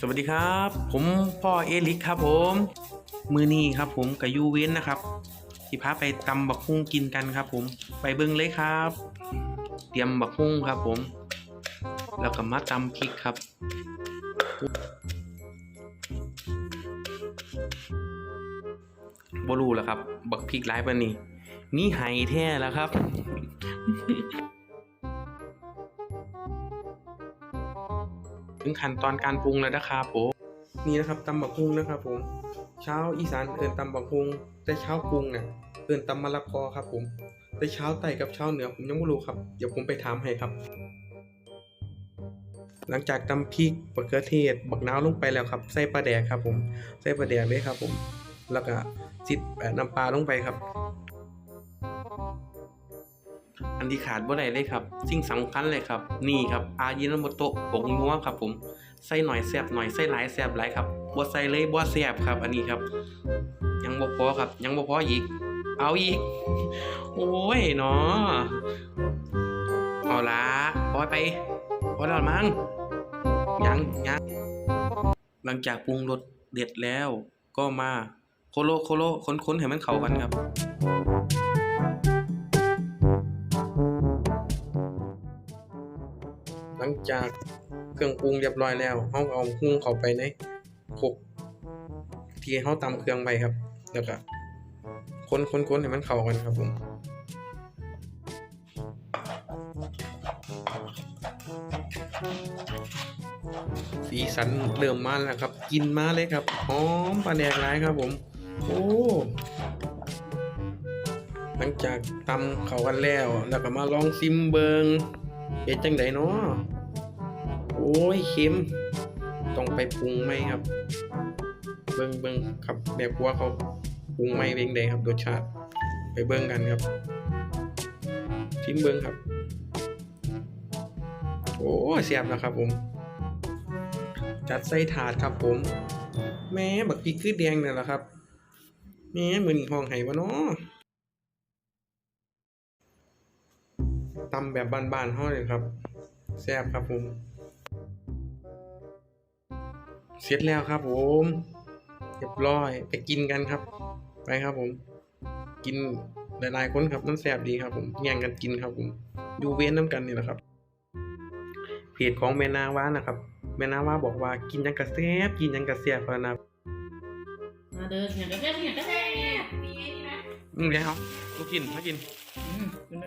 สวัสดีครับ ผมพ่อเอลิกครับผม มือนี้ครับผมกับยูเว้นนะครับที่พาไปตำบักฮุ่งกินกันครับ ผมไปเบิ้งเลยครับ เตรียมบักฮุ่งครับ ผม แล้วก็มาตำพริกครับบรูแล้วครับ บักพริกไร้ปานนี้มีไห้แท้แล้วครับ ถึงขั้นตอนการปรุงแล้วนะครับผมนี่นะครับตำบักฮุงนะครับผม เช้าอีสานเอินตำบักฮุงแต่เช้ากรุงเนี่ยเอินตำมะละกอครับผมแต่เช้าไต่กับเช้าเหนือผมยังไม่รู้ครับเดี๋ยวผมไปถามให้ครับ หลังจากตำพริกมะเขือเทศบักน้าวลงไปแล้วครับใส่ปลาแดกครับผมใส่ปลาแดกเลยครับผม แล้วก็จิตน้ำปลาลงไปครับ อันที่ขาดบ่ได้เลยครับ สิ่งสำคัญเลยครับ นี่ครับอายินโมโตะผงนัวครับผมใส่หน่อยแซบหน่อยใส่หลายแซบหลายครับบ่ใส่เลยบ่แซบครับ อันนี้ครับ ยังบ่พอครับ ยังบ่พออีก เอาอีก โอ้ยเนาะเอาละพอไปพอแล้วมั้งยังยังหลังจากปรุงรสเด็ดแล้วก็มาโคโลโคโลค้นๆให้มันเข้ากันครับ ลังจากเครื่องปรุงเรียบร้อยแล้วเราเอาหุ้งเข้าไปในครกที่เราตำเครื่องไปครับ แล้วก็คนคนคนให้มันเข้ากันครับผมสีสันเริ่มมาแล้วครับ กินมาเลยครับหอมปลาแดกร้ายครับผม โอ้หลังจากตำเข้ากันแล้ว แล้วก็มาลองซิมเบิงเป็นจังไดเนาะ โอ้ยเค็มต้องไปปรุงไหมครับ เบิ้งเบิ้งครับแม่ครัวเขาปรุงไหมเองใดครับรสชาติไปเบิ้งกันครับชิมเบิ้งครับ โอ้เสียบนะครับผม จัดใส่ถาดครับผม แม่บักพริกคือแดงเนี่ยแหละครับแม่มือนห้องไห้วะเนาะตำแบบบานๆเฮาเลยครับแซ่บครับผม เสร็จแล้วครับผมเรียบร้อยไปกินกันครับ ไปครับผม กินหลายๆคนครับมันแซ่บดีครับ ผมแย่งกันกินครับผมดูเว้นน้ำกันนี่แหละครับเพจของแม่นางว้านะครับแม่นางว้าบอกว่ากินยังกระแซ่บกินยังกระแซ่บพะนะมาเดินอย่างกระเทยอย่างกระเทยมีไอ้นี่นะอืมแล้วลูกกินมากินอืม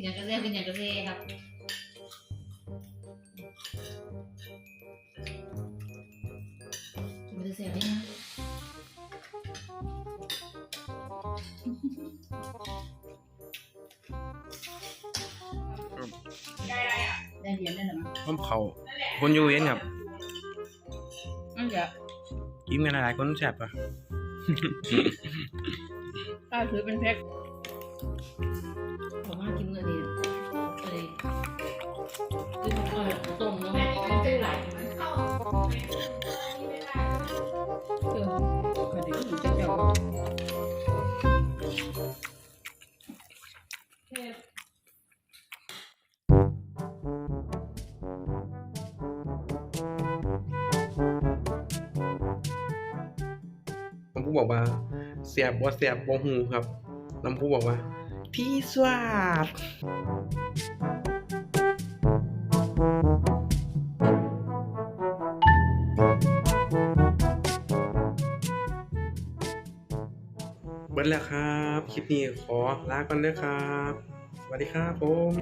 นอย่างกระเทยกินอย่างกระเทยครับมันจะเสียไหมนะได้เหรียญได้หรือมั้งพร้อมเขาคนอยู่เว้นครับนั่นเดี๋ยวกินกันหลายๆคนแซ่บปะป้าถือเป็นแพ็คผ มากินเลยดีเลยคือผมเอาแบบต้มแล้วมันตื้อไหลเออก็เดี๋ยวผมจะเจาะน้ำผู้บอกว่าเสียบบ่าเสียบบ่หูครับน้ำผู้บอกว่า พี่สวัสดเบิดแล้วครับ คลิปนี้ขอลาก่อนเด้อครับ สวัสดีครับผม